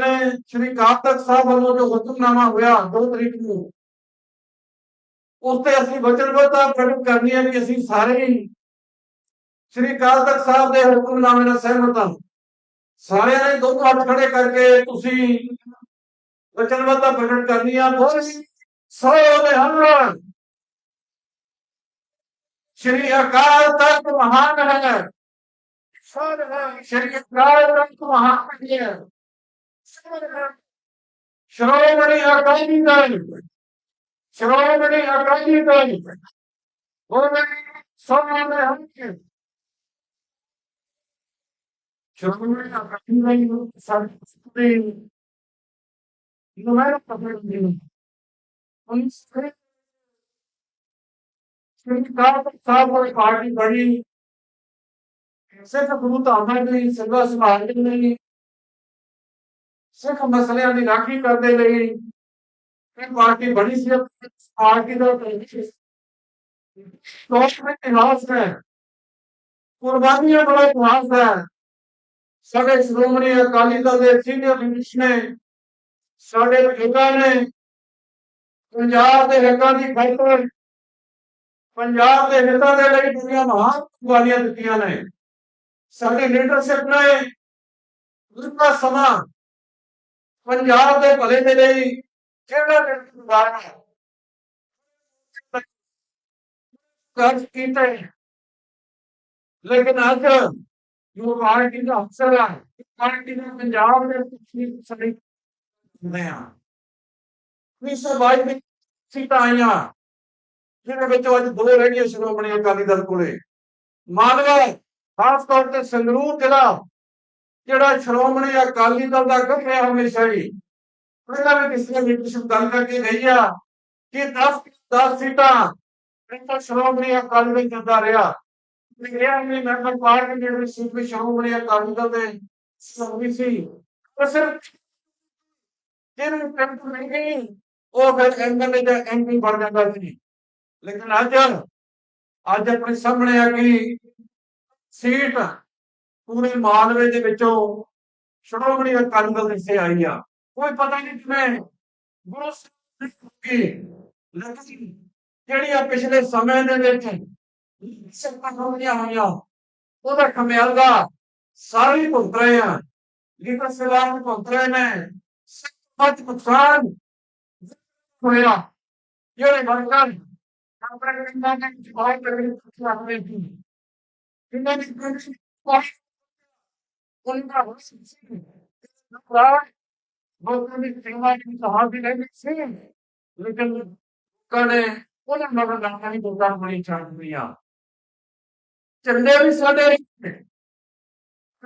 ਨੇ ਸ਼੍ਰੀ ਅਕਾਲ ਤਖਤ ਸਾਹਿਬ ਵੱਲੋਂ ਜੋ ਹੁਕਮਨਾਮਾ ਹੋਇਆ 2 ਤਰੀਕ ਨੂੰ ਉਸ ਤੇ ਅਸੀਂ ਵਚਨਬੱਧਤਾ ਪ੍ਰਗਟ ਕਰਨੀ ਹੈ ਕਿ ਅਸੀਂ ਸਾਰੇ ਹੀ ਸ਼੍ਰੀ ਅਕਾਲ ਤਖਤ ਸਾਹਿਬ ਦੇ ਹੁਕਮਨਾਮੇ ਨਾਲ ਸਹਿਮਤ ਹਾਂ। ਸਾਰਿਆਂ ਨੇ ਦੋ ਹੱਥ ਖੜੇ ਕਰਕੇ ਤੁਸੀਂ ਵਚਨਬੱਧਤਾ ਪ੍ਰਗਟ ਕਰਨੀ ਆ। ਬੋਲ ਸੋ ਦੇ ਹਮਰਾ ਸ਼੍ਰੀ ਅਕਾਲ ਤਖਤ ਮਹਾਨ ਹੈ। ਸਰ ਹੈ ਸ਼੍ਰੀ ਅਕਾਲ ਤਖਤ ਮਹਾਨ ਹੈ। ਸ਼੍ਰੋਮਣੀ ਅਕਾਲੀ ਦਲ ਸ਼੍ਰੋਮਣੀ ਅਕਾਲੀ ਦਲ ਬੋਲੇ ਸੋਨੇ ਹੰਕੇ ਸ਼੍ਰੋਮਣੀ ਅਕਾਲੀ ਦਲ ਨੂੰ ਸਾਡੇ ਨੁਮਾਇੰਦਾ ਪਕੜ ਦੇ ਉਨ ਸੇ ਸ਼੍ਰੀ ਸਾਹਿਬ ਦੀ ਪਾਰਟੀ ਬੜੀ ਸਿੱਖ ਗੁਰੂ ਧਾਮਾਂ ਦੀ ਸੇਵਾ ਸੰਭਾਲ ਦੇ ਲਈ ਸਿੱਖ ਮਸਲਿਆਂ ਦੀ ਰਾਖੀ ਕਰਦੇ ਲਈ ਇਹ ਪਾਰਟੀ ਬਣੀ ਸੀ, ਪਾਰਟੀ ਦਾ ਤੋਸ਼ ਵਿੱਚ ਇਤਿਹਾਸ ਹੈ। ਕੁਰਬਾਨੀਆਂ ਬੜਾ ਇਤਿਹਾਸ ਹੈ। ਸਾਡੇ ਸ਼੍ਰੋਮਣੀ ਅਕਾਲੀ ਦਲ ਦੇ ਸੀਨੀਅਰ ਲੀਡਰਸ ਨੇ, ਸਾਡੇ ਬਜ਼ੁਰਗਾਂ ਨੇ ਪੰਜਾਬ ਦੇ ਹਿੱਤਾਂ ਦੀ ਖਾਤਰ ਪੰਜਾਬ ਦੇ ਹਿੱਤਾਂ ਦੇ ਲਈ ਦੁਨੀਆ ਮਹਾਨ ਕੁਰਬਾਨੀਆਂ ਦਿੱਤੀਆਂ ਨੇ। ਸਾਡੀ ਲੀਡਰਸ਼ਿਪ ਨੇ ਲੰਬਾ ਸਮਾਂ ਪੰਜਾਬ ਦੇ ਭਲੇ ਦੇ ਲਈ ਜਿਹੜਾ ਨਿਰਵਾਹ ਕਰ ਕੀਤਾ। ਲੇਕਿਨ ਅੱਜ ਜੋ ਪਾਰਟੀ ਦਾ ਅਫਸਰ ਹੈ, ਪਾਰਟੀ ਦਾ ਪੰਜਾਬ ਦੇ ਪਿਛਲੀ ਸੜੀ ਹੁੰਦੇ ਆ। ਇਸ ਬਾਈ ਵਿੱਚ ਸੀਟਾਂ ਆਈਆਂ ਜਿਹਦੇ ਵਿੱਚੋਂ ਅੱਜ ਦੋ ਰਹਿ ਸ਼੍ਰੋਮਣੀ ਅਕਾਲੀ ਦਲ ਕੋਲੇ। ਮਾਨਵਾ ਖਾਸ ਤੌਰ ਤੇ ਸੰਗਰੂਰ ਜ਼ਿਲ੍ਹਾ ਜਿਹੜਾ ਸ਼੍ਰੋਮਣੀ ਅਕਾਲੀ ਦਲ ਦਾ ਗਠ ਹਮੇਸ਼ਾ ਹੀ। ਪਹਿਲਾਂ ਵੀ ਕਿਸੇ ਨੇ ਲੀਡਰਸ਼ਿਪ ਗੱਲ ਕਰਕੇ ਗਈ ਆ ਕਿ 10 10 ਸੀਟਾਂ ਇੰਟਰ ਸ਼੍ਰੋਮਣੀ ਅਕਾਲੀ ਦਲ ਜਿੱਤਦਾ ਰਿਹਾ। ਮੇਰਾ ਵੀ ਮੈਂਬਰ ਪਾਰਟੀ ਦੇ ਵਿੱਚ ਸੀਟ ਵੀ ਸ਼੍ਰੋਮਣੀ ਅਕਾਲੀ ਦਲ ਦੇ ਸੰਗੀ ਸੀ। ਪਰ ਜਿਹਨੂੰ ਟੈਂਪ ਨਹੀਂ ਗਈ, ਉਹ ਫਿਰ ਐਮਐਲਏ ਦਾ ਐਮਪੀ ਬਣ ਜਾਂਦਾ ਸੀ। ਲੇਕਿਨ ਅੱਜ ਅੱਜ ਆਪਣੇ ਸਾਹਮਣੇ ਆ ਗਈ ਸੀਟ ਪੂਰੇ ਮਾਲਵੇ ਦੇ ਵਿੱਚੋਂ ਸ਼੍ਰੋਮਣੀ ਅਕਾਲੀ ਦਲ ਦੇ ਆਈ ਆ। ਕੋਈ ਪਤਾ ਨਹੀਂ ਕਿਵੇਂ ਗੁਰੂ ਕੀ ਲੇਕਿਨ ਜਿਹੜੀਆਂ ਪਿਛਲੇ ਸਮੇਂ ਦੇ ਵਿੱਚ ਸਿੱਖਾਂ ਹੋਈਆਂ ਹੋਈਆਂ ਉਹਦਾ ਖਮਿਆਲ ਸਾਰੇ ਭੁਗਤ ਰਹੇ ਆ। ਲੀਡਰ ਸਲਾਮ ਭੁਗਤ ਰਹੇ ਨੇ ਸੱਚ ਨੁਕਸਾਨ ਹੋਇਆ ਜਿਹੜੇ ਵਰਕਰ ਆਪਣੇ ਕਿੰਨਾ ਨੇ ਬਹੁਤ ਤਗੜੀ ਕਰਦੇ ਸੀ ਕਿੰਨਾ ਦੀ ਕੋਈ ਉਹਨਾਂ ਦਾ ਸੀ ਨੁਕਸਾਨ ਲੋਕਾਂ ਦੀ ਸੇਵਾ ਦੀ ਸਹਾਇਤਾ ਦੀ ਸੀ ਲੇਕਿਨ ਕਦੇ ਉਹਨਾਂ ਮਗਰ ਲੱਗਣਾ ਨਹੀਂ ਦੁੱਧਾ ਬਣੀ ਚਾਹੀਦੀਆਂ ਚੰਦੇ ਵੀ ਸਾਡੇ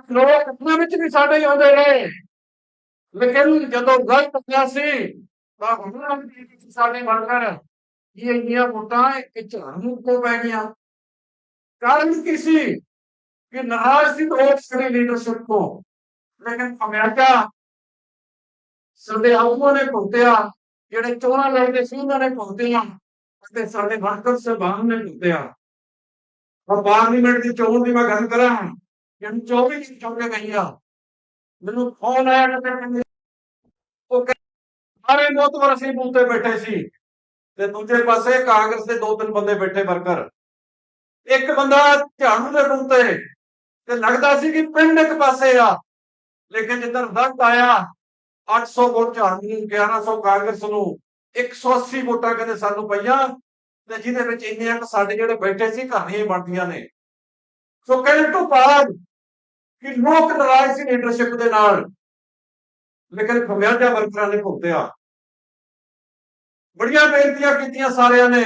ਲੋਕ ਆਪਣੇ ਵਿੱਚ ਵੀ ਸਾਡੇ ਆਉਂਦੇ ਰਹੇ ਲੇਕਿਨ ਜਦੋਂ ਗਲਤ ਹੋਇਆ ਸੀ ਤਾਂ ਉਹਨਾਂ ਵੀ ਸਾਡੇ ਵਰਕਰ ਇਹ ਇੰਨੀਆਂ ਵੋਟਾਂ ਇਹ ਝਾੜੂ ਕੋ ਪੈ ਗਿਆ ਕਾਰਨ ਕੀ ਸੀ ਕਿ ਨਾਰਾਜ਼ ਸੀ ਲੋਕ ਸਾਡੀ ਲੀਡਰਸ਼ਿਪ ਕੋ ਲੇਕਿਨ ਅਮਰੀਕਾ ਸਾਡੇ ਆਗੂਆਂ ਨੇ ਭੁਗਤਿਆ ਜਿਹੜੇ ਚੋਣਾਂ ਲੜਦੇ ਸੀ, ਉਹਨਾਂ ਨੇ ਭੁਗਤਿਆ ਅਤੇ ਸਾਡੇ ਵਰਕਰ ਸਭਾਨ ਨੇ ਭੁਗਤਿਆ ਔਰ ਪਾਰਲੀਮੈਂਟ ਦੀ ਚੋਣ ਦੀ ਮੈਂ ਗੱਲ ਕਰਾਂ ਜਨ 24 ਦੀ ਚੋਣ ਗਈ ਆ ਮੈਨੂੰ ਫੋਨ ਆਇਆ ਕਿ ਕਹਿੰਦੇ ਉਹ ਸਾਰੇ ਮੋਤਵਰ ਅਸੀਂ ਬੂਤੇ ਬੈਠੇ ਸੀ ਤੇ ਦੂਜੇ ਪਾਸੇ ਕਾਂਗਰਸ ਦੇ ਦੋ ਤਿੰਨ ਬੰਦੇ ਬੈਠੇ ਵਰਕਰ। ਇੱਕ ਬੰਦਾ ਝਾੜੂ ਦੇ ਬੂਤੇ ਤੇ ਲੱਗਦਾ ਸੀ ਕਿ ਪਿੰਡ ਇੱਕ ਪਾਸੇ ਆ। ਲੇਕਿਨ ਜਿੱਦਾਂ ਰਿਜ਼ਲਟ ਆਇਆ 800 ਵੋਟ ਝਾੜੂ ਨੂੰ 1100 ਕਾਂਗਰਸ ਨੂੰ 180 ਵੋਟਾਂ ਕਹਿੰਦੇ ਸਾਨੂੰ ਪਈਆਂ ਤੇ ਜਿਹਦੇ ਵਿੱਚ ਇੰਨੇ ਕੁ ਸਾਡੇ ਜਿਹੜੇ ਬੈਠੇ ਸੀ, ਕਹਾਣੀਆਂ ਬਣਦੀਆਂ ਨੇ। ਸੋ ਕਹਿਣ ਤੋਂ ਬਾਅਦ ਕਿ ਲੋਕ ਨਾਰਾਜ਼ ਸੀ ਲੀਡਰਸ਼ਿਪ ਦੇ ਨਾਲ, ਲੇਕਿਨ ਖਮਿਆਜਾ ਵਰਕਰਾਂ ਨੇ ਭੁਗਤਿਆ। ਬੜੀਆਂ ਬੇਨਤੀਆਂ ਕੀਤੀਆਂ ਸਾਰਿਆਂ ਨੇ।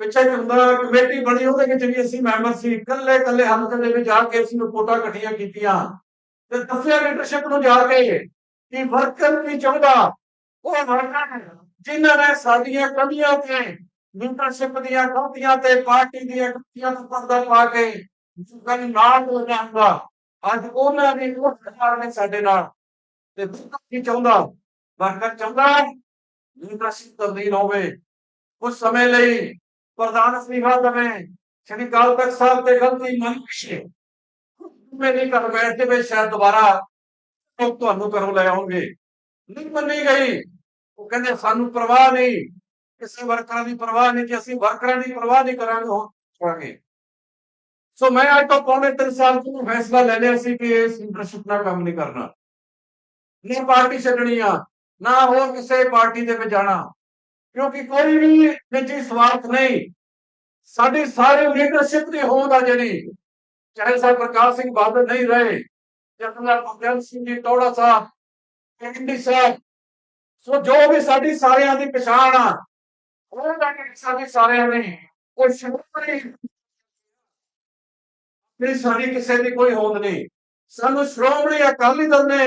ਪਿੱਛੇ ਹੁੰਦਾ ਕਮੇਟੀ ਬਣੀ, ਉਹਦੇ ਵਿੱਚ ਵੀ ਅਸੀਂ ਮੈਂਬਰ ਸੀ, ਇਕੱਲੇ ਇਕੱਲੇ ਹਲਕੇ ਦੇ ਵਿੱਚ ਜਾ ਕੇ ਅਸੀਂ ਰਿਪੋਰਟਾਂ ਇਕੱਠੀਆਂ ਕੀਤੀਆਂ। ਤੇ ਦੱਸਿਆ ਲੀਡਰਸ਼ਿਪ ਨੂੰ ਜਾ ਕੇ ਕਿ ਵਰਕਰ ਕੀ ਚਾਹੁੰਦਾ, ਉਹ ਵਰਕਰ ਜਿਨ੍ਹਾਂ ਨੇ ਸਾਡੀਆਂ ਕਮੀਆਂ ਤੇ ਲੀਡਰਸ਼ਿਪ ਦੀਆਂ ਗਲਤੀਆਂ ਤੇ ਪਾਰਟੀ ਦੀਆਂ ਗਲਤੀਆਂ ਤੋਂ ਪਰਦਾ ਪਾ ਕੇ ਗੱਲ ਨਾਲ ਹੋ ਜਾਂਦਾ ਅੱਜ ਉਹਨਾਂ ਦੀ ਉਹ ਸਰਕਾਰ ਨੇ ਸਾਡੇ ਨਾਲ। ਤੇ ਵਰਕਰ ਕੀ ਚਾਹੁੰਦਾ ਵਰਕਰ ਚਾਹੁੰਦਾ ਲੀਡਰਸ਼ਿਪ ਤਬਦੀਲ ਹੋਵੇ ਕੁਝ ਸਮੇਂ ਲਈ ਪ੍ਰਧਾਨ ਅਸਤੀਫਾ ਦੇਵੇ। ਸ਼੍ਰੀ ਅਕਾਲ ਤਖਤ ਸਾਹਿਬ ਤੇ ਗਲਤੀ ਮੰਨ ਕੇ। ਮੇਰੀ ਘਰ ਬੈਠ ਕੇ ਸ਼ਾਇਦ ਦੁਬਾਰਾ ਉਹ ਤੁਹਾਨੂੰ ਕਰੋ ਲੈ ਆਉਣਗੇ ਨਹੀਂ ਮੰਨੀ ਗਈ। ਉਹ ਕਹਿੰਦੇ, ਸਾਨੂੰ ਪਰਵਾਹ ਨਹੀਂ। ਕਿਸੇ ਵਰਕਰਾਂ ਦੀ ਪਰਵਾਹ ਨਹੀਂ। ਕਿ ਅਸੀਂ ਵਰਕਰਾਂ ਦੀ ਪਰਵਾਹ ਨਹੀਂ ਕਰਾਂਗੇ ਹੁਣ ਕਰਾਂਗੇ। ਸੋ ਮੈਂ ਅੱਜ ਤੋਂ ਪੌਣੇ ਤਿੰਨ ਸਾਲ ਤੋਂ ਫੈਸਲਾ ਲੈ ਲਿਆ ਸੀ ਕਿ ਇਸ ਲੀਡਰਸ਼ਿਪ ਨਾਲ ਕੰਮ ਨਹੀਂ ਕਰਨਾ। ਨਹੀਂ ਪਾਰਟੀ ਛੱਡਣੀ ਆ, ਨਾ ਹੋਰ ਕਿਸੇ ਪਾਰਟੀ ਦੇ ਵਿੱਚ ਜਾਣਾ। ਕਿਉਂਕਿ ਕੋਈ ਵੀ ਨਿੱਜੀ ਸਵਾਰਥ ਨਹੀਂ। ਸਾਡੀ ਸਾਰੀ ਲੀਡਰਸ਼ਿਪ ਦੀ ਹੋਂਦ ਆ ਜਿਹੜੀ। ਚਾਹੇ ਸਰ ਪ੍ਰਕਾਸ਼ ਸਿੰਘ ਬਾਦਲ ਨਹੀਂ ਰਹੇ, ਜਨਰਲ ਗੁਰਜੰਟ ਸਿੰਘ ਜੀ, ਟੋੜਾ ਸਾਹਿਬ, ਕੈਂਡੀ ਸਾਹਿਬ। ਸੋ ਜੋ ਵੀ ਸਾਡੀ ਸਾਰਿਆਂ ਦੀ ਪਛਾਣ ਆ, ਉਹ ਦਾ ਕਿ ਸਾਡੀ ਸਾਰਿਆਂ ਨੇ ਕੋਈ ਸ਼ੁਕਰੀ ਨਹੀਂ, ਸਾਡੀ ਕਿਸੇ ਦੀ ਕੋਈ ਹੋਂਦ ਨਹੀਂ। ਸਾਨੂੰ ਸ਼੍ਰੋਮਣੀ ਅਕਾਲੀ ਦਲ ਨੇ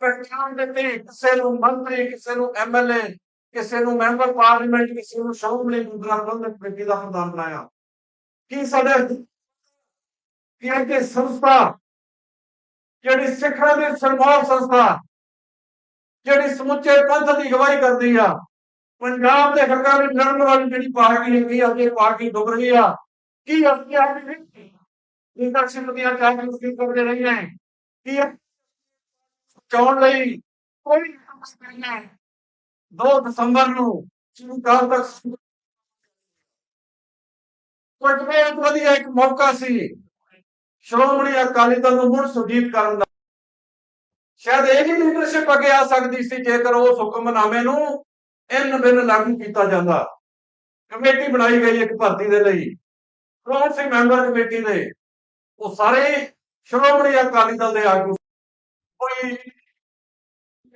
ਪਹਿਚਾਣ ਦਿੱਤੀ। ਕਿਸੇ ਨੂੰ ਮੰਤਰੀ, ਕਿਸੇ ਨੂੰ ਐਮਐਲਏ ਕਿਸੇ ਨੂੰ ਮੈਂਬਰ ਪਾਰਲੀਮੈਂਟ ਕਿਸੇ ਨੂੰ ਸ਼੍ਰੋਮਣੀ ਗੁਰਦੁਆਰਾ ਕਮੇਟੀ ਦਾ ਪ੍ਰਧਾਨ ਬਣਾਇਆ। ਕੀ ਸਾਡੇ ਕੀ ਇਹ ਸੰਸਥਾ, ਜਿਹੜੀ ਸਿੱਖਾਂ ਦੀ ਸਰਮਾਰ ਸੰਸਥਾ, ਜਿਹੜੀ ਸਮੁੱਚੇ ਪੰਥ ਦੀ ਅਗਵਾਈ ਕਰਦੀ ਆ, ਪੰਜਾਬ ਦੇ ਹੱਕਾਂ ਵਿੱਚ ਲੜਨ ਵਾਲੀ ਜਿਹੜੀ ਪਾਰਟੀ ਹੈਗੀ ਆ ਇਹ ਪਾਰਟੀ ਡੁੱਬ ਰਹੀ ਆ। ਕੀ ਅਸੀਂ ਅੱਜ ਵੀ ਲੀਡਰਸ਼ਿਪ ਦੀਆਂ ਚਾਹੀਆਂ ਕੀ ਕਰਦੇ ਰਹੀਆਂ ਹੈ। ਕੀ ਚੋਣ ਲਈ ਕੋਈ ਨਹੀਂ 2 ਦਸੰਬਰ ਨੂੰ ਸ਼ੁਰੂ ਤੱਕ ਕੋਈ ਵਧੀਆ ਇੱਕ ਮੌਕਾ ਸੀ। ਸ਼੍ਰੋਮਣੀ ਅਕਾਲੀ ਦਲ ਨੂੰ ਮੁੜ ਸੁਜੀਤ ਕਰਨ ਦਾ। ਸ਼ਾਇਦ ਇਹ ਹੀ ਲੀਡਰਸ਼ਿਪ ਅੱਗੇ ਆ ਸਕਦੀ ਸੀ ਜੇਕਰ ਉਸ ਹੁਕਮਨਾਮੇ ਨੂੰ ਇਨ ਬਿਨ ਲਾਗੂ ਕੀਤਾ ਜਾਂਦਾ। ਕਮੇਟੀ ਬਣਾਈ ਗਈ ਇੱਕ ਭਰਤੀ ਦੇ ਲਈ। ਕੌਣ ਸੀ ਮੈਂਬਰ ਕਮੇਟੀ ਦੇ? ਉਹ ਸਾਰੇ ਸ਼੍ਰੋਮਣੀ ਅਕਾਲੀ ਦਲ ਦੇ ਆਗੂ। ਕੋਈ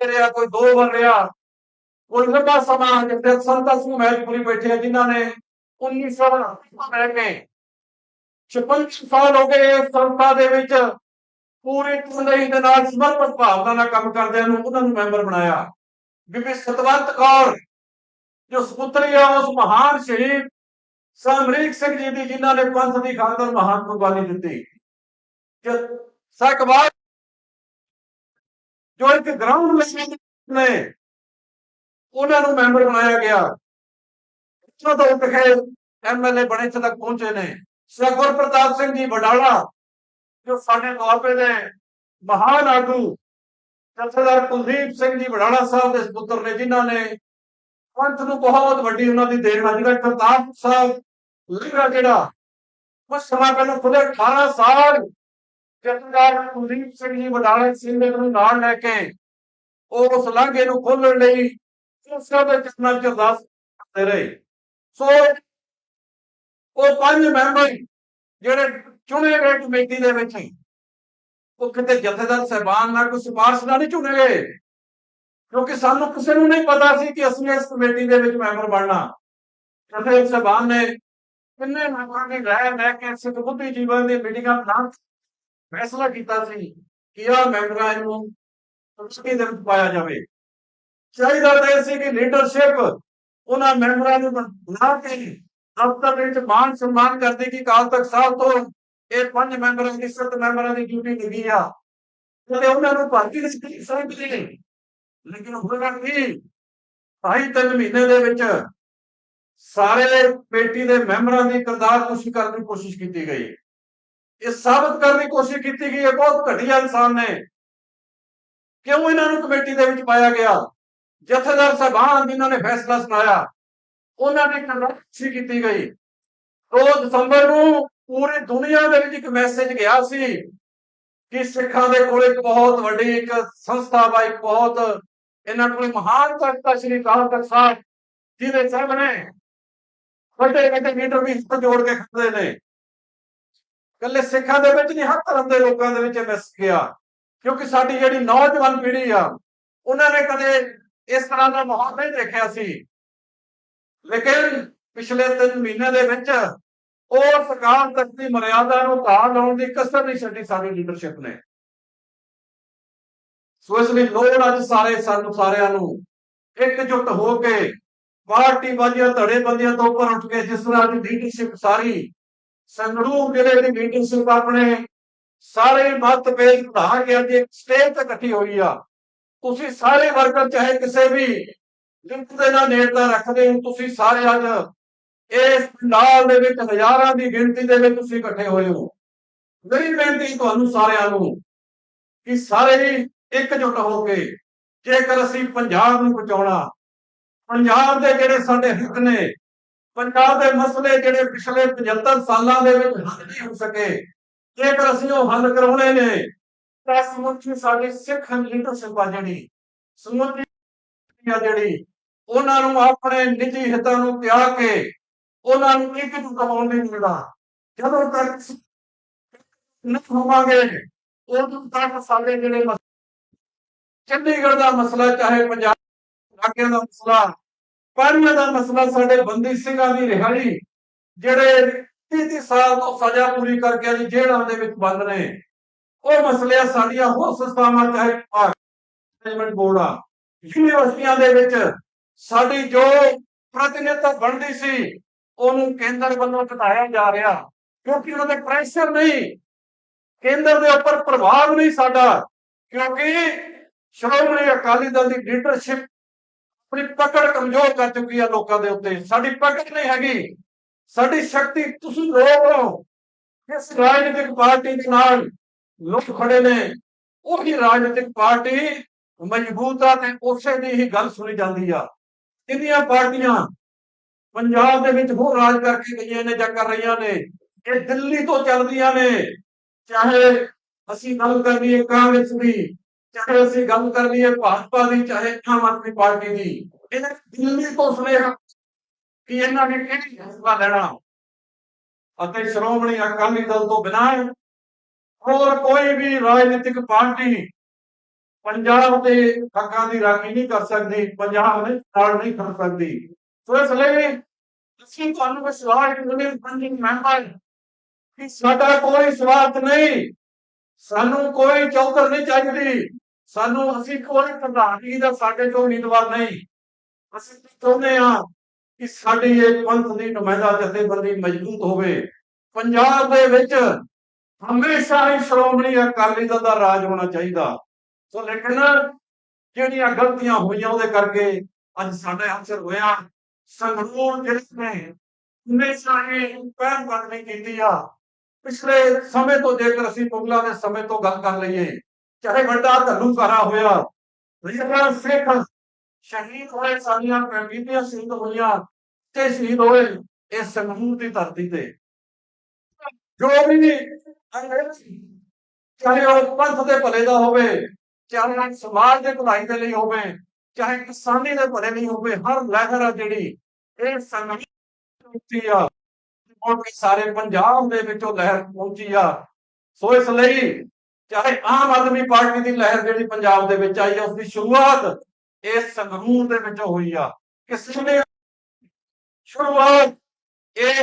ਰਿਹਾ ਕੋਈ ਦੋ ਵਾਰ ਰਿਹਾ। ਕੋਈ ਲੰਬਾ ਸਮਾਂ ਜਿੱਥੇ ਸੰਤਾ ਸਿੰਘ ਮਹਿਲਪੁਰੀ ਬੈਠੇ ਆ, ਜਿਨ੍ਹਾਂ ਨੇ 1900 ਤੋਂ 56 ਸਾਲ ਹੋ ਗਏ ਇਸ ਦੇ ਵਿੱਚ। ਪੂਰੀ ਤਨਦੇਹੀ ਦੇ ਨਾਲ ਸਮਰਪਿਤ ਭਾਵਨਾ ਨਾਲ ਕੰਮ ਕਰਦਿਆਂ ਨੂੰ ਉਹਨਾਂ ਨੂੰ ਮੈਂਬਰ ਬਣਾਇਆ। ਬੀਬੀ ਸਤਵੰਤ ਕੌਰ, ਜੋ ਸੁਪੁੱਤਰੀ ਆ, ਉਸ ਮਹਾਨ ਸ਼ਹੀਦ ਸਮਰੀਕ ਸਿੰਘ ਜੀ ਦੀ, ਜਿਨ੍ਹਾਂ ਨੇ ਪੰਥ ਦੀ ਖਾਤਰ ਮਹਾਨ ਕੁਰਬਾਨੀ ਦਿੱਤੀ। ਜੋ ਸਕਵਾਰ ਜੋ ਇੱਕ ਗਰਾਊਂਡ ਲੈਵਲ ਨੇ ਉਹਨਾਂ ਨੂੰ ਮੈਂਬਰ ਬਣਾਇਆ ਗਿਆ। ਇੱਥੋਂ ਤੋਂ ਉੱਠ ਕੇ ਐਮਐਲਏ ਬਣੇ ਇੱਥੇ ਤੱਕ ਪਹੁੰਚੇ ਨੇ। ਸਰਗੁਰ ਪ੍ਰਤਾਪ ਸਿੰਘ ਜੀ ਵਡਾਲਾ, ਜੋ ਸਾਡੇ ਦੁਆਬੇ ਦੇ ਮਹਾਨ ਆਗੂ, ਜਥੇਦਾਰ ਕੁਲਦੀਪ ਸਿੰਘ ਜੀ ਵਡਾਲਾ ਸਾਹਿਬ ਦੇ ਪੁੱਤਰ ਨੇ ਜਿਨ੍ਹਾਂ ਨੇ ਪੰਥ ਨੂੰ ਬਹੁਤ ਵੱਡੀ ਉਹਨਾਂ ਦੀ ਦੇਣ ਆ ਜਿਹੜਾ ਪ੍ਰਤਾਪ ਸਾਹਿਬ ਲਿਖਾ ਜਿਹੜਾ, ਕੁਝ ਸਮਾਂ ਪਹਿਲਾਂ ਖੁਦ 18 ਸਾਲ ਜਥੇਦਾਰ ਕੁਲਦੀਪ ਸਿੰਘ ਜੀ ਵਡਾਲਾ ਸਿੰਘ ਨੇ ਨੂੰ ਨਾਲ ਲੈ ਕੇ ਉਸ ਲਾਂਘੇ ਨੂੰ ਖੋਲਣ ਲਈ ਉਸ ਦੇ ਚਰਨਾਂ ਚ ਅਰਦਾਸ ਕਰਦੇ ਰਹੇ। ਸੋ ਉਹ ਪੰਜ ਮੈਂਬਰ ਜਿਹੜੇ ਚੁਣੇ ਗਏ ਕਮੇਟੀ ਦੇ ਵਿੱਚ ਉਹ ਕਿਤੇ ਜਥੇਦਾਰ ਸਹਿਬਾਨ ਨਾਲ ਕੋਈ ਸਿਫਾਰਿਸ਼ ਨਾਲ ਨਹੀਂ ਚੁਣੇ ਗਏ। ਕਿਉਂਕਿ ਸਾਨੂੰ ਕਿਸੇ ਨੂੰ ਨਹੀਂ ਪਤਾ ਸੀ ਕਿ ਅਸੀਂ ਇਸ ਕਮੇਟੀ ਦੇ ਵਿੱਚ ਮੈਂਬਰ ਬਣਨਾ। ਜਥੇਦਾਰ ਸਹਿਬਾਨ ਨੇ ਕਿੰਨੇ ਮੈਂਬਰਾਂ ਦੀ ਰਾਏ ਲੈ ਕੇ ਸਿੱਖ ਬੁੱਧੀ ਜੀਵਨ ਦੀ ਮੀਟਿੰਗਾਂ ਬਣਾ ਫੈਸਲਾ ਕੀਤਾ ਸੀ ਕਿ ਆ ਮੈਂਬਰਾਂ ਨੂੰ ਕਮੇਟੀ ਦੇ ਵਿੱਚ ਪਾਇਆ ਜਾਵੇ। ਚਾਹੀਦਾ ਤਾਂ ਇਹ ਸੀ ਕਿ ਲੀਡਰਸ਼ਿਪ ਉਹਨਾਂ ਮੈਂਬਰਾਂ ਨੂੰ ਬਣਾ ਕੇ ਦਫ਼ਤਰ ਵਿੱਚ ਮਾਨ ਸਨਮਾਨ ਕਰਦੇ ਕਿ ਕਾਲ ਤੱਕ ਸਾਹਿਬ ਤੋਂ ਇਹ ਪੰਜ ਮੈਂਬਰਾਂ ਦੀ, ਸੱਤ ਮੈਂਬਰਾਂ ਦੀ ਡਿਊਟੀ ਲੱਗੀ ਆ। ਤੇ ਉਹਨਾਂ ਨੂੰ ਭਰਤੀ ਦੇ ਸਕੀ ਸਕਦੇ ਨੇ ਲੇਕਿਨ ਹੋਣਾ ਕੀ ਢਾਈ ਤਿੰਨ ਮਹੀਨੇ ਦੇ ਵਿੱਚ ਸਾਰੇ ਪੇਟੀ ਦੇ ਮੈਂਬਰਾਂ ਦੀ ਕਿਰਦਾਰ ਕੁਸ਼ੀ ਕਰਨ ਦੀ ਕੋਸ਼ਿਸ਼ ਕੀਤੀ ਗਈ। ਇਹ ਸਾਬਤ ਕਰਨ ਦੀ ਕੋਸ਼ਿਸ਼ ਕੀਤੀ ਗਈ। ਇਹ ਬਹੁਤ ਘਟੀਆ ਇਨਸਾਨ ਨੇ। ਕਿਉਂ ਇਹਨਾਂ ਨੂੰ ਕਮੇਟੀ ਦੇ ਵਿੱਚ ਪਾਇਆ ਗਿਆ? ਜਥੇਦਾਰ ਸਾਹਿਬਾਨ ਜਿਨ੍ਹਾਂ ਨੇ ਫੈਸਲਾ ਸੁਣਾਇਆ, ਉਹਨਾਂ ਦੀ ਕੰਡਕਟ ਕੀਤੀ ਗਈ। 2 ਦਸੰਬਰ ਨੂੰ ਪੂਰੀ ਦੁਨੀਆ ਦੇ ਵਿੱਚ ਇੱਕ ਮੈਸੇਜ ਗਿਆ ਸੀ ਕਿ ਸਿੱਖਾਂ ਦੇ ਕੋਲ ਇੱਕ ਬਹੁਤ ਵੱਡੀ ਇੱਕ ਸੰਸਥਾ ਵਾ, ਇੱਕ ਬਹੁਤ ਇਹਨਾਂ ਕੋਲ ਮਹਾਨ ਤਖਤ ਸ਼੍ਰੀ ਅਕਾਲ ਤਖਤ ਸਾਹਿਬ ਜਿਹਦੇ ਸਾਹਮਣੇ ਵੱਡੇ ਵੱਡੇ ਲੀਡਰ ਵੀ ਹੱਥ ਜੋੜ ਕੇ ਖੜਦੇ ਨੇ। ਕੱਲੇ ਸਿੱਖਾਂ ਦੇ ਵਿੱਚ ਨਹੀਂ, ਹਰ ਧਰਮ ਦੇ ਲੋਕਾਂ ਦੇ ਵਿੱਚ ਮੈਸ ਗਿਆ। ਕਿਉਂਕਿ ਸਾਡੀ ਜਿਹੜੀ ਨੌਜਵਾਨ ਪੀੜ੍ਹੀ ਆ, ਉਹਨਾਂ ਨੇ ਕਦੇ ਇਸ ਤਰ੍ਹਾਂ ਦਾ ਮਾਹੌਲ ਨਹੀਂ ਦੇਖਿਆ ਸੀ। ਲੇਕਿਨ ਪਿਛਲੇ 3 ਮਹੀਨੇ ਦੇ ਵਿੱਚ ਉਹ ਸਰਕਾਰ ਤੱਕ ਦੀ ਮਰਿਆਦਾ ਨੂੰ ਘਾਹ ਲਾਉਣ ਦੀ ਕਸਰ ਨਹੀਂ ਛੱਡੀ ਸਾਡੀ ਲੀਡਰਸ਼ਿਪ ਨੇ। ਸੋ ਇਸ ਲਈ ਲੋੜ ਅੱਜ ਸਾਰੇ ਸਾਨੂੰ ਸਾਰਿਆਂ ਨੂੰ ਇਕਜੁੱਟ ਹੋ ਕੇ ਪਾਰਟੀ ਬਾਜੀਆਂ ਧੜੇ ਬੰਦੀਆਂ ਤੋਂ ਉੱਪਰ ਉੱਠ ਕੇ ਜਿਸ ਤਰ੍ਹਾਂ ਦੀ ਲੀਡਰਸ਼ਿਪ ਸਾਰੀ ਸੰਗਰੂਰ ਜ਼ਿਲ੍ਹੇ ਦੀ ਲੀਡਰਸ਼ਿਪ ਆਪਣੇ ਸਾਰੇ ਮਤਭੇਦ ਭੁਲਾ ਕੇ ਅੱਜ ਇੱਕ ਸਟੇਜ ਤੇ ਇਕੱਠੀ ਹੋਈ ਆ। ਤੁਸੀਂ ਸਾਰੇ ਵਰਕਰ ਚਾਹੇ ਕਿਸੇ ਵੀ ਲਿੰਕ ਦੇ ਨਾਲ ਨੇੜਤਾ ਰੱਖਦੇ ਹੋ, ਤੁਸੀਂ ਸਾਰੇ ਅੱਜ ਇਸ ਨਾਲ ਦੇ ਵਿੱਚ ਹਜ਼ਾਰਾਂ ਦੀ ਗਿਣਤੀ ਦੇ ਵਿੱਚ ਤੁਸੀਂ ਇਕੱਠੇ ਹੋਏ ਹੋ। ਮੇਰੀ ਬੇਨਤੀ ਤੁਹਾਨੂੰ ਸਾਰਿਆਂ ਨੂੰ ਕਿ ਸਾਰੇ ਇਕਜੁੱਟ ਹੋ ਕੇ ਜੇਕਰ ਅਸੀਂ ਪੰਜਾਬ ਨੂੰ ਬਚਾਉਣਾ, ਪੰਜਾਬ ਦੇ ਜਿਹੜੇ ਸਾਡੇ ਹਿੱਤ ਨੇ, ਪੰਜਾਬ ਦੇ ਮਸਲੇ ਜਿਹੜੇ ਪਿਛਲੇ 75 ਸਾਲਾਂ ਦੇ ਵਿੱਚ ਹੱਲ ਨਹੀਂ ਹੋ ਸਕੇ, ਜੇਕਰ ਅਸੀਂ ਉਹ ਹੱਲ ਕਰਾਉਣੇ ਨੇ ਤਾਂ ਸਮੁੱਚੀ ਸਾਡੀ ਸਿੱਖ ਲੀਡਰਸ਼ਿਪ ਆ ਜਿਹੜੀ, ਸਮੁੱਚੀ ਆ ਜਿਹੜੀ, ਉਹਨਾਂ ਨੂੰ ਆਪਣੇ ਨਿੱਜੀ ਹਿੱਤਾਂ ਨੂੰ ਤਿਆਗ ਕੇ ਉਹਨਾਂ ਨੂੰ ਇਕਜੁੱਟ ਹੋਣ ਨਹੀਂ ਮਿਲਦਾ। ਜਦੋਂ ਤੱਕ ਨਹੀਂ ਹੋਵਾਂਗੇ, ਉਦੋਂ ਤੱਕ ਸਾਡੇ ਜਿਹੜੇ ਚੰਡੀਗੜ੍ਹ ਦਾ ਮਸਲਾ, ਚਾਹੇ ਪੰਜਾਬ ਇਲਾਕਿਆਂ ਦਾ ਮਸਲਾ ਪਾਣੀਆਂ ਦਾ ਮਸਲਾ, ਸਾਡੇ ਬੰਦੀ ਸਿੰਘਾਂ ਦੀ ਰਿਹਾਈ, ਜਿਹੜੇ 30 ਸਾਲ ਤੋਂ ਸਜ਼ਾ ਪੂਰੀ ਕਰਕੇ ਅੱਜ ਜੇਲ੍ਹਾਂ ਦੇ ਵਿੱਚ ਬੰਦ ਨੇ ਉਹ ਮਸਲੇ ਆ ਸਾਡੀਆਂ ਹੋਰ ਸੰਸਥਾਵਾਂ ਚਾਹੇ ਮੈਨੇਜਮੈਂਟ ਬੋਰਡ ਆ। ਯੂਨੀਵਰਸਿਟੀਆਂ ਦੇ ਵਿੱਚ ਸਾਡੀ ਜੋ ਪ੍ਰਤੀਨਿਧਤਾ ਬਣਦੀ ਸੀ, ਉਹਨੂੰ ਕੇਂਦਰ ਵੱਲੋਂ ਘਟਾਇਆ ਜਾ ਰਿਹਾ, ਕਿਉਂਕਿ ਉਹਨਾਂ ਦੇ ਪ੍ਰੈਸ਼ਰ ਨਹੀਂ। ਕੇਂਦਰ ਦੇ ਉੱਪਰ ਪ੍ਰਭਾਵ ਨਹੀਂ ਸਾਡਾ, ਕਿਉਂਕਿ ਸ਼੍ਰੋਮਣੀ ਅਕਾਲੀ ਦਲ ਦੀ ਲੀਡਰਸ਼ਿਪ ਆਪਣੀ ਪਕੜ ਕਮਜ਼ੋਰ ਕਰ ਚੁੱਕੀ ਆ ਲੋਕਾਂ ਦੇ ਉੱਤੇ। ਸਾਡੀ ਪਕੜ ਨਹੀਂ ਹੈਗੀ। ਸਾਡੀ ਸ਼ਕਤੀ ਤੁਸੀਂ ਲੋਕ ਹੋ। ਇਸ ਰਾਜਨੀਤਿਕ ਪਾਰਟੀ ਦੇ ਨਾਲ ਲੋਕ ਖੜੇ ਨੇ। ਉਹੀ ਰਾਜਨੀਤਿਕ ਪਾਰਟੀ ਮਜ਼ਬੂਤ ਆ ਤੇ ਉਸੇ ਦੀ ਹੀ ਗੱਲ ਸੁਣੀ ਜਾਂਦੀ ਆ। ਕਿੰਨੀਆਂ ਪਾਰਟੀਆਂ ਪੰਜਾਬ ਦੇ ਵਿੱਚ ਹੋਰ ਰਾਜ ਕਰਕੇ ਗਈਆਂ ਨੇ ਜਾਂ ਕਰ ਰਹੀਆਂ ਨੇ, ਇਹ ਦਿੱਲੀ ਤੋਂ ਚੱਲਦੀਆਂ ਨੇ। ਚਾਹੇ ਅਸੀਂ ਗੱਲ ਕਰ ਲਈਏ ਕਾਂਗਰਸ ਦੀ, ਚਾਹੇ ਅਸੀਂ ਗੱਲ ਕਰ ਲਈਏ ਭਾਜਪਾ ਦੀ, ਚਾਹੇ ਆਮ ਆਦਮੀ ਪਾਰਟੀ ਦੀ, ਇਹਨਾਂ ਦਿੱਲੀ ਤੋਂ ਸੁਨੇਹਾ ਕਿ ਇਹਨਾਂ ਨੇ ਕਿਹੜੀ ਫੈਸਲਾ ਲੈਣਾ। ਅਤੇ ਸ਼੍ਰੋਮਣੀ ਅਕਾਲੀ ਦਲ ਤੋਂ ਬਿਨਾਂ ਹੋਰ ਕੋਈ ਵੀ ਰਾਜਨੀਤਿਕ ਪਾਰਟੀ ਪੰਜਾਬ ਦੇ ਹੱਕਾਂ ਦੀ ਰਾਖੀ ਨਹੀਂ ਕਰ ਸਕਦੀ, ਪੰਜਾਬ ਦੇ ਨਾਲ ਨਹੀਂ ਕਰ ਸਕਦੀ। ਸੋ ਇਸ ਲਈ ਅਸੀਂ ਤੁਹਾਨੂੰ ਵਿਸ਼ਵਾਸ ਦਿੰਦੇ ਪੰਜਿੰਗ ਮੈਂਬਰ ਕਿ ਸਾਡਾ ਕੋਈ ਸਵਾਰਥ ਨਹੀਂ। ਸਾਨੂੰ ਕੋਈ ਚੌਧਰ ਨਹੀਂ ਚਾਹੀਦੀ। ਸਾਨੂੰ, ਅਸੀਂ ਕੋਈ ਪ੍ਰਧਾਨਗੀ ਦਾ ਸਾਡੇ ਤੋਂ ਉਮੀਦਵਾਰ ਨਹੀਂ। ਅਸੀਂ ਚਾਹੁੰਦੇ ਹਾਂ ਕਿ ਸਾਡੀ ਇਹ ਪੰਥ ਦੀ ਨੁਮਾਇੰਦਾ ਜਥੇਬੰਦੀ ਮਜ਼ਬੂਤ ਹੋਵੇ। ਪੰਜਾਬ ਦੇ ਵਿੱਚ ਹਮੇਸ਼ਾ ਹੀ ਸ਼੍ਰੋਮਣੀ ਅਕਾਲੀ ਦਲ ਦਾ ਰਾਜ ਹੋਣਾ ਚਾਹੀਦਾ। ਸੋ ਲੇਕਿਨ ਜਿਹੜੀਆਂ ਗਲਤੀਆਂ ਹੋਈਆਂ ਉਹਦੇ ਕਰਕੇ ਅੱਜ ਸਾਡੇ ਅਸਰ ਹੋਇਆ ਸੰਗਰੂਰ ਜਿਸ ਨੇ ਹਮੇਸ਼ਾ ਹੀ ਪਹਿਮ ਕਰਨੀ ਕੀਤੀ ਆ। ਪਿਛਲੇ ਸਮੇਂ ਤੋਂ ਜੇਕਰ ਅਸੀਂ ਮੁਗਲਾਂ ਦੇ ਸਮੇਂ ਤੋਂ ਗੱਲ ਕਰ ਲਈਏ, ਚਾਹੇ ਵੱਡਾ ਘੱਲੂਘਾਰਾ ਹੋਇਆ ਰਿਸ਼ਤਾ ਸਿੱਖ ਸ਼ਹੀਦ ਹੋਏ ਸਾਡੀਆਂ ਬੀਬੀਆਂ ਸ਼ਹੀਦ ਹੋਈਆਂ ਤੇ ਸ਼ਹੀਦ ਹੋਏ ਇਸ ਸੰਗਰੂਰ ਦੀ ਧਰਤੀ ਤੇ। ਜੋ ਵੀ ਚਾਹੇ ਉਹ ਪੰਥ ਦੇ ਭਲੇ ਦਾ ਹੋਵੇ, ਚਾਹੇ ਸਮਾਜ ਦੇ ਭਲਾਈ ਦੇ ਲਈ ਹੋਵੇ, ਚਾਹੇ ਕਿਸਾਨੀ ਦੇ ਭਲੇ ਲਈ ਹੋਵੇ, ਹਰ ਲਹਿਰ ਆ ਜਿਹੜੀ, ਇਹ ਸੰਗਠਨ ਪਹੁੰਚੀ ਆ। ਔਰ ਸਾਰੇ ਪੰਜਾਬ ਦੇ ਵਿੱਚੋਂ ਲਹਿਰ ਪਹੁੰਚੀ ਆ। ਸੋ ਇਸ ਲਈ ਚਾਹੇ ਆਮ ਆਦਮੀ ਪਾਰਟੀ ਦੀ ਲਹਿਰ ਜਿਹੜੀ ਪੰਜਾਬ ਦੇ ਵਿੱਚ ਆਈ ਆ, ਉਸ ਦੀ ਸ਼ੁਰੂਆਤ ਇਸ ਸੰਗਰੂਰ ਦੇ ਵਿੱਚੋਂ ਹੋਈ ਆ। ਕਿਸੇ ਨੇ ਸ਼ੁਰੂਆਤ ਇਹ